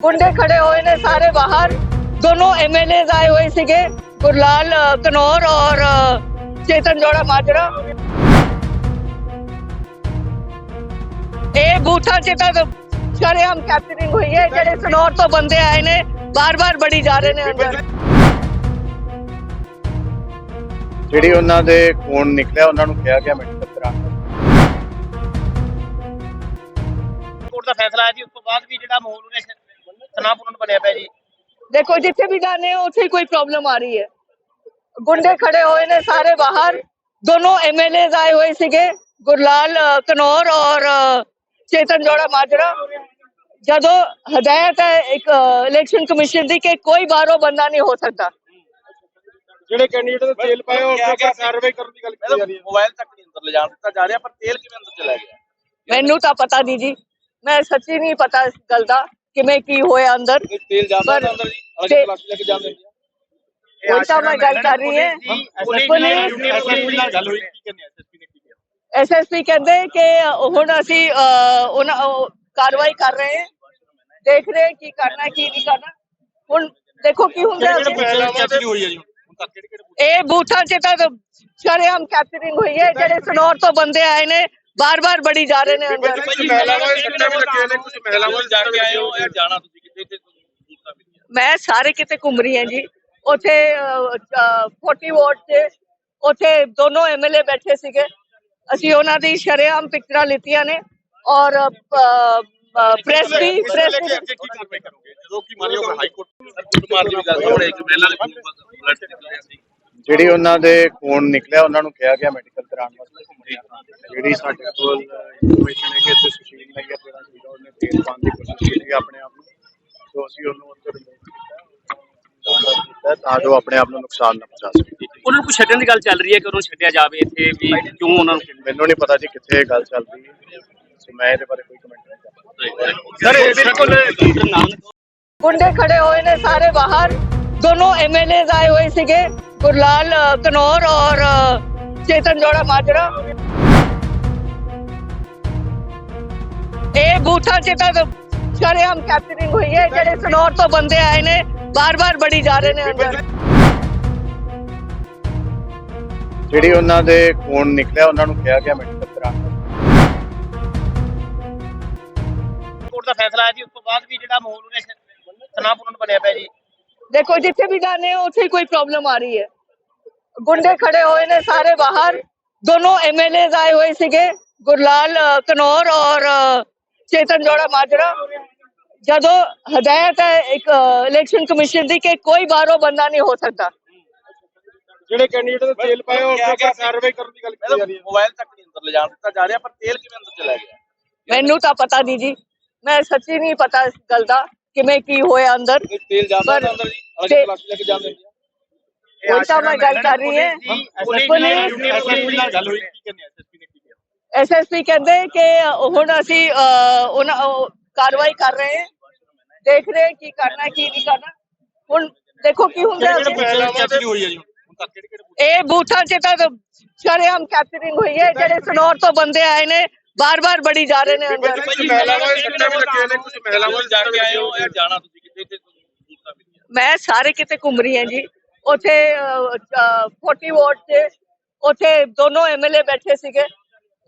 ਗੁੰਡੇ ਖੜੇ ਹੋਏ ਨੇ ਸਾਰੇ ਬਾਹਰ। ਦੋਨੋਂ ਐਮਐਲਏਜ਼ ਆਏ ਹੋਏ ਸੀਗੇ ਗੁਰਲਾਲ ਕਨੌਰ ਔਰ ਚੇਤਨ ਜੋੜਾ ਮਾਜਰਾ। ਇਹ ਬੂਥਾਂ 'ਚ ਤਾਂ ਸ਼ਰੇਆਮ ਕੈਪਚਰਿੰਗ ਹੋਈ ਹੈ ਜਿਹੜੇ ਸਨੌਰ ਤੋਂ ਬੰਦੇ ਆਏ ਨੇ ਬਾਰ-ਬਾਰ ਬੜੀ ਜਾ ਰਹੇ ਨੇ ਅੰਦਰ। ਜਿਹੜੀ ਉਹਨਾਂ ਦੇ ਖੂਨ ਨਿਕਲਿਆ ਉਹਨਾਂ ਨੂੰ ਕਿਹਾ ਗਿਆ ਮੈਡੀਕਲ ਕਰਾਉਣ ਕੋਰਟ ਦਾ ਫੈਸਲਾ ਹੈ ਜੀ ਉਸ ਤੋਂ ਬਾਅਦ ਵੀ ਜਿਹੜਾ ਮਾਹੌਲ ਉਹਨੇ ਤਣਾਅਪੂਰਨ ਬਣਿਆ ਪਿਆ ਜੀ। ਦੇਖੋ ਜਿੱਥੇ ਵੀ ਜਾਣੇ ਹੋ ਉੱਥੇ ਹੀ ਕੋਈ ਪ੍ਰੋਬਲਮ ਆ ਰਹੀ ਹੈ। ਗੁੰਡੇ ਖੜੇ ਹੋਏ ਨੇ ਸਾਰੇ ਬਾਹਰ। ਦੋਨੋਂ ਐਮਐਲਏਜ਼ ਆਏ ਹੋਏ ਸੀਗੇ ਗੁਰਲਾਲ ਕਨੌਰ ਔਰ ਚੇਤਨ ਜੋੜਾ ਮਾਜਰਾ। ਜਦੋਂ ਹਦਾਇਤ ਹੈ ਇੱਕ ਇਲੈਕਸ਼ਨ ਕਮਿਸ਼ਨ ਦੀ ਕਿ ਕੋਈ ਬਾਹਰੋਂ ਬੰਦਾ ਨਹੀਂ ਹੋ ਸਕਦਾ। ਜਿਹੜੇ ਕੈਂਡੀਡੇਟ ਦੇ ਤੇਲ ਪਾਏ ਉਸ ਦੇ ਉੱਪਰ ਕਾਰਵਾਈ ਕਰਨ ਦੀ ਗੱਲ ਕੀਤੀ ਜਾ ਰਹੀ ਹੈ। ਮੋਬਾਈਲ ਤੱਕ ਨਹੀਂ ਅੰਦਰ ਲਿਜਾਣ ਦਿੱਤਾ ਜਾ ਰਿਹਾ ਪਰ ਤੇਲ ਕਿਵੇਂ ਅੰਦਰ ਚਲਾ ਗਿਆ? ਮੈਨੂੰ ਤਾਂ ਪਤਾ ਨਹੀਂ ਜੀ। ਮੈਂ ਸੱਚੀ ਨਹੀਂ ਪਤਾ ਇਸ ਗੱਲ ਦਾ। ਕਿਵੇਂ ਕੀ ਹੋਇਆ ਅੰਦਰ? ਤੇਲ ਜਾਂਦਾ ਪਰ ਅੰਦਰ ਜੀ ਅਲੱਗ ਤੇ- ਕਲਾਸ ਲੈ ਕੇ ਜਾਂਦੇ ਨੇ। ਕੋਈ ਤਾਂ ਮੈਂ ਗੱਲ ਕਰ ਰਹੀ ਹੈ। ਪੁਲਿਸ ਪੁਲਿਸ ਗੱਲ ਹੋਈ। ਕੀ ਕਹਿੰਦੇ ਐਸਐਸਪੀ ਨੇ ਕੀ ਕਿਹਾ ਐਸਐਸਪੀ ਕਹਿੰਦੇ ਕਿ ਹੁਣ ਅਸੀਂ ਅਹ, ਉਹਨਾਂ ਉਹ ਕਾਰਵਾਈ ਕਰ ਰਹੇ ਹਾਂ। ਦੇਖ ਰਹੇ ਹਾਂ ਕੀ ਕਰਨਾ ਕੀ ਨਹੀਂ ਕਰਨਾ। ਹੁਣ ਦੇਖੋ ਕੀ ਹੁੰਦਾ ਹੈ। ਕੈਪਚਰਿੰਗ ਹੋਈ ਹੈ ਜੀ? ਹੁਣ ਤੱਕ ਕਿਹੜੇ ਕਿਹੜੇ ਇਹ ਬੂਥਾਂ 'ਚ ਤਾਂ ਸ਼ਰੇਆਮ ਕੈਪਚਰਿੰਗ ਹੋਈ ਹੈ। ਜਿਹੜੇ ਸਨੌਰ ਤੋਂ ਬੰਦੇ ਆਏ ਨੇ ਬਾਰ-ਬਾਰ ਬੜੀ ਜਾ ਰਹੇ ਨੇ ਅੰਦਰ। ਕੁਝ ਮਹਿਲਾਵਾਂ ਦੇ ਸੱਟਾਂ ਵੀ ਲੱਗੀਆਂ ਨੇ। ਕੁਝ ਮਹਿਲਾਵਾਂ ਦੇ ਜਾ ਕੇ ਆਏ ਹੋ ਇਹ ਜਾਣਾ ਤੁਸੀਂ ਕਿੱਥੇ ਤੇ ਮੈਂ ਸਾਰੇ ਕਿਤੇ ਘੁੰਮ ਰਹੀ ਹਾਂ ਜੀ। ਉੱਥੇ ਅਹ, ਅਹ, 40 ਵਾਰਡ 'ਚ ਉੱਥੇ ਦੋਨੋਂ ਐਮਐਲਏ ਬੈਠੇ ਸੀਗੇ। ਅਸੀਂ ਉਹਨਾਂ ਦੀ ਸ਼ਰੇਆਮ ਪਿਕਚਰਾਂ ਲਿੱਤੀਆਂ ਨੇ ਔਰ ਪ੍ਰੈਸ ਵੀ ਪ੍ਰੈਸ ਅੱਗੇ ਕੀ ਕਾਰਵਾਈ ਕਰੋਗੇ? ਜਦੋਂ ਕੀ ਮੰਨ ਲਓ ਹਾਈ ਕੋਰਟ ਕੁੱਟਮਾਰ ਦੀ ਵੀ ਗੱਲ ਸਾਹਮਣੇ ਇੱਕ ਮਹਿਲਾ ਦੇ ਬਲੱਡ ਨਿਕਲਿਆ ਸੀ। ਜਿਹੜੀ ਉਹਨਾਂ ਦੇ ਖੂਨ ਨਿਕਲਿਆ ਉਹਨਾਂ ਨੂੰ ਕਿਹਾ ਗਿਆ ਮੈਡੀਕਲ ਕਰਾਉਣ ਵਾਸਤੇ ਜਿਹੜੀ ਸਾਡੇ ਕੋਲ ਇਨਫੋਰਮੇਸ਼ਨ ਹੈ ਕਿ ਇੱਥੇ ਸੁਸ਼ੀਲ ਨੇ ਜਿਹੜਾ ਸੀਗਾ ਉਹਨੇ ਤੇਲ ਪਾਉਣ ਦੀ ਕੋਸ਼ਿਸ਼ ਕੀਤੀ ਆਪਣੇ ਆਪ ਨੂੰ। ਤੋਂ ਅਸੀਂ ਉਹਨੂੰ ਅੰਦਰ ਰਿਮੂਵ ਕੀਤਾ ਤਾਂ ਜੋ ਆਪਣੇ ਆਪ ਨੂੰ ਨੁਕਸਾਨ ਨਾ ਪਹੁੰਚਾ ਸਕੇ। ਉਹਨਾਂ ਨੂੰ ਛੱਡਣ ਦੀ ਗੱਲ ਚੱਲ ਰਹੀ ਹੈ ਕਿ ਉਹਨੂੰ ਛੱਡਿਆ ਜਾਵੇ ਇੱਥੇ ਵੀ? ਕਿਉਂ ਉਹਨਾਂ ਨੂੰ ਮੈਨੂੰ ਨਹੀਂ ਪਤਾ ਜੀ ਕਿੱਥੇ ਇਹ ਗੱਲ ਚੱਲ ਰਹੀ ਹੈ। ਸੋ ਮੈਂ ਇਹਦੇ ਬਾਰੇ ਕੋਈ ਕਮੈਂਟ ਨਹੀਂ ਕਰ ਸਕਦਾ। ਸਰ ਬਿਲਕੁਲ ਗੁੰਡੇ ਖੜੇ ਹੋਏ ਨੇ ਸਾਰੇ ਬਾਹਰ। ਦੋਨੋਂ ਐਮਐਲਏਜ਼ ਆਏ ਹੋਏ ਸੀਗੇ ਗੁਰਲਾਲ ਕਨੌਰ ਔਰ ਚੇਤਨ ਜੋੜਾ ਮਾਜਰਾ। ਇਹ ਬੂਥਾਂ 'ਚ ਤਾਂ ਸ਼ਰੇਆਮ ਕੈਪਚਰਿੰਗ ਹੋਈ ਹੈ ਜਿਹੜੇ ਸਨੌਰ ਤੋਂ ਬੰਦੇ ਆਏ ਨੇ ਬਾਰ-ਬਾਰ ਬੜੀ ਜਾ ਰਹੇ ਨੇ ਅੰਦਰ। ਜਿਹੜੀ ਉਹਨਾਂ ਦੇ ਖੂਨ ਨਿਕਲਿਆ ਉਹਨਾਂ ਨੂੰ ਕਿਹਾ ਗਿਆ ਮੈਡੀਕਲ ਕਰਾਉਣ ਕੋਰਟ ਦਾ ਫੈਸਲਾ ਹੈ ਜੀ ਉਸ ਤੋਂ ਬਾਅਦ ਵੀ ਜਿਹੜਾ ਮਾਹੌਲ ਉਹਨੇ ਤਣਾਅਪੂਰਨ ਬਣਿਆ ਪਿਆ ਜੀ। ਦੇਖੋ ਜਿੱਥੇ ਵੀ ਜਾਣੇ ਹੋ ਉੱਥੇ ਕੋਈ ਪ੍ਰੋਬਲਮ ਆ ਰਹੀ ਹੈ। ਗੁੰਡੇ ਖੜੇ ਹੋਏ ਨੇ ਸਾਰੇ ਬਾਹਰ। ਦੋਨੋਂ ਐਮਐਲਏਜ਼ ਆਏ ਹੋਏ ਸੀਗੇ ਗੁਰਲਾਲ ਕਨੌਰ ਔਰ ਚੇਤਨ ਜੋੜਾ ਮਾਜਰਾ। ਜਦੋਂ ਹਦਾਇਤ ਹੈ ਇੱਕ ਇਲੈਕਸ਼ਨ ਕਮਿਸ਼ਨ ਦੀ ਕਿ ਕੋਈ ਬਾਹਰੋਂ ਬੰਦਾ ਨਹੀਂ ਹੋ ਸਕਦਾ। ਜਿਹੜੇ ਕੈਂਡੀਡੇਟ ਦੇ ਤੇਲ ਪਾਏ ਉਸ ਉੱਪਰ ਕਾਰਵਾਈ ਕਰਨ ਦੀ ਗੱਲ ਕੀਤੀ ਜਾ ਰਹੀ ਹੈ। ਮੋਬਾਈਲ ਤੱਕ ਨਹੀਂ ਅੰਦਰ ਲਿਜਾਣ ਦਿੱਤਾ ਜਾ ਰਿਹਾ ਪਰ ਤੇਲ ਕਿਵੇਂ ਅੰਦਰ ਚਲਾ ਗਿਆ? ਮੈਨੂੰ ਤਾਂ ਪਤਾ ਨਹੀਂ ਜੀ। ਮੈਂ ਸੱਚੀ ਨਹੀਂ ਪਤਾ ਇਸ ਗੱਲ ਦਾ। ਕਿਵੇਂ ਕੀ ਹੋਇਆ ਅੰਦਰ? ਇਹ ਤੇਲ ਜਾਂਦਾ ਪਰ ਤਾਂ ਅੰਦਰ ਜੀ ਅਲੱਗ ਤੇ- ਕਲਾਸ ਲੈ ਕੇ ਜਾਂਦੇ ਨੇ। ਕੋਈ ਤਾਂ ਮੈਂ ਗੱਲ ਕਰ ਰਹੀ ਹੈ। ਪੁਲਿਸ ਪੁਲਿਸ- ਗੱਲ ਹੋਈ ਕੀ ਕਹਿੰਦੇ ਐਸਐਸਪੀ ਨੇ ਕੀ ਕਿਹਾ? ਐਸਐਸਪੀ ਕਹਿੰਦੇ ਕਿ ਹੁਣ ਅਸੀਂ ਉਹਨਾਂ ਉਹ ਕਾਰਵਾਈ ਕਰ ਰਹੇ ਹਾਂ। ਦੇਖ ਰਹੇ ਹਾਂ ਕੀ ਕਰਨਾ ਕੀ ਨਹੀਂ ਕਰਨਾ। ਹੁਣ ਦੇਖੋ ਕੀ ਹੁੰਦਾ ਹੈ। ਕੈਪਚਰਿੰਗ ਹੋਈ ਹੈ ਜੀ? ਹੁਣ ਤੱਕ ਕਿਹੜੇ ਕਿਹੜੇ ਇਹ ਬੂਥਾਂ 'ਚ ਤਾਂ ਸ਼ਰੇਆਮ ਕੈਪਚਰਿੰਗ ਹੋਈ ਹੈ। ਜਿਹੜੇ ਸਨੌਰ ਤੋਂ ਬੰਦੇ ਆਏ ਨੇ ਬਾਰ-ਬਾਰ ਬੜੀ ਜਾ ਰਹੇ ਨੇ ਅੰਦਰ। ਕੁਝ ਮਹਿਲਾਵਾਂ ਦੇ ਸੱਟਾਂ ਵੀ ਲੱਗੀਆਂ ਨੇ। ਕੁਝ ਮਹਿਲਾਵਾਂ ਦੇ ਜਾ ਕੇ ਆਏ ਹੋ ਇਹ ਜਾਣਾ ਤੁਸੀਂ ਕਿੱਥੇ ਤੇ ਮੈਂ ਸਾਰੇ ਕਿਤੇ ਘੁੰਮ ਰਹੀ ਹਾਂ ਜੀ। ਉੱਥੇ ਅਹ, ਅਹ, 40 ਵਾਰਡ 'ਚ ਉੱਥੇ ਦੋਨੋਂ ਐਮਐਲਏ ਬੈਠੇ ਸੀਗੇ।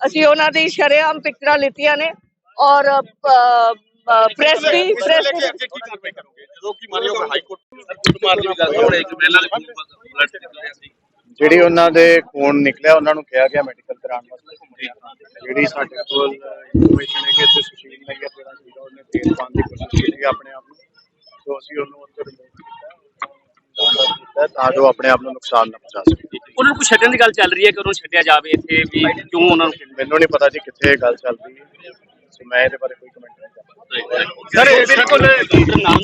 ਅਸੀਂ ਉਹਨਾਂ ਦੀ ਸ਼ਰੇਆਮ ਪਿਕਚਰਾਂ ਲਿੱਤੀਆਂ ਨੇ ਔਰ ਪ੍ਰੈਸ ਵੀ ਪ੍ਰੈਸ ਅੱਗੇ ਕੀ ਕਾਰਵਾਈ ਕਰੋਗੇ? ਜਦੋਂ ਕੀ ਮੰਨ ਲਓ ਹਾਈ ਕੋਰਟ ਕੁੱਟਮਾਰ ਦੀ ਵੀ ਗੱਲ ਸਾਹਮਣੇ ਇੱਕ ਮਹਿਲਾ ਦੇ ਬਲੱਡ ਨਿਕਲਿਆ ਸੀ। ਜਿਹੜੀ ਉਹਨਾਂ ਦੇ ਖੂਨ ਨਿਕਲਿਆ ਉਹਨਾਂ ਨੂੰ ਕਿਹਾ ਗਿਆ ਮੈਡੀਕਲ ਜਿਹੜੀ ਸਾਡੇ ਕੋਲ ਇਨਫੋਰਮੇਸ਼ਨ ਹੈ ਕਿ ਇੱਥੇ ਸੁਸ਼ੀਲ ਨੇ ਜਾਂ ਜਿਹੜਾ ਸੀਗਾ ਉਹਨੇ ਤੇਲ ਪਾਉਣ ਦੀ ਕੋਸ਼ਿਸ਼ ਕੀਤੀ ਆਪਣੇ ਆਪ ਨੂੰ। ਤੋਂ ਅਸੀਂ ਉਹਨੂੰ ਅੰਦਰ ਰਿਮੂਵ ਕੀਤਾ ਤਾਂ ਜੋ ਆਪਣੇ ਆਪ ਨੂੰ ਨੁਕਸਾਨ ਨਾ ਪਹੁੰਚਾ ਸਕੇ। ਉਹਨਾਂ ਨੂੰ ਛੱਡਣ ਦੀ ਗੱਲ ਚੱਲ ਰਹੀ ਹੈ ਕਿ ਉਹਨੂੰ ਛੱਡਿਆ ਜਾਵੇ ਇੱਥੇ ਵੀ ਕਿਉਂ ਉਹਨਾਂ ਨੂੰ ਮੈਨੂੰ ਨਹੀਂ ਪਤਾ ਜੀ ਕਿੱਥੇ ਇਹ ਗੱਲ ਚੱਲ ਰਹੀ ਹੈ। ਸੋ ਮੈਂ ਇਹਦੇ ਬਾਰੇ ਕੋਈ ਕਮੈਂਟ ਨਹੀਂ ਕਰ ਸਕਦਾ। ਸਰ ਇਹ ਬਿਲਕੁਲ ਨਾਮ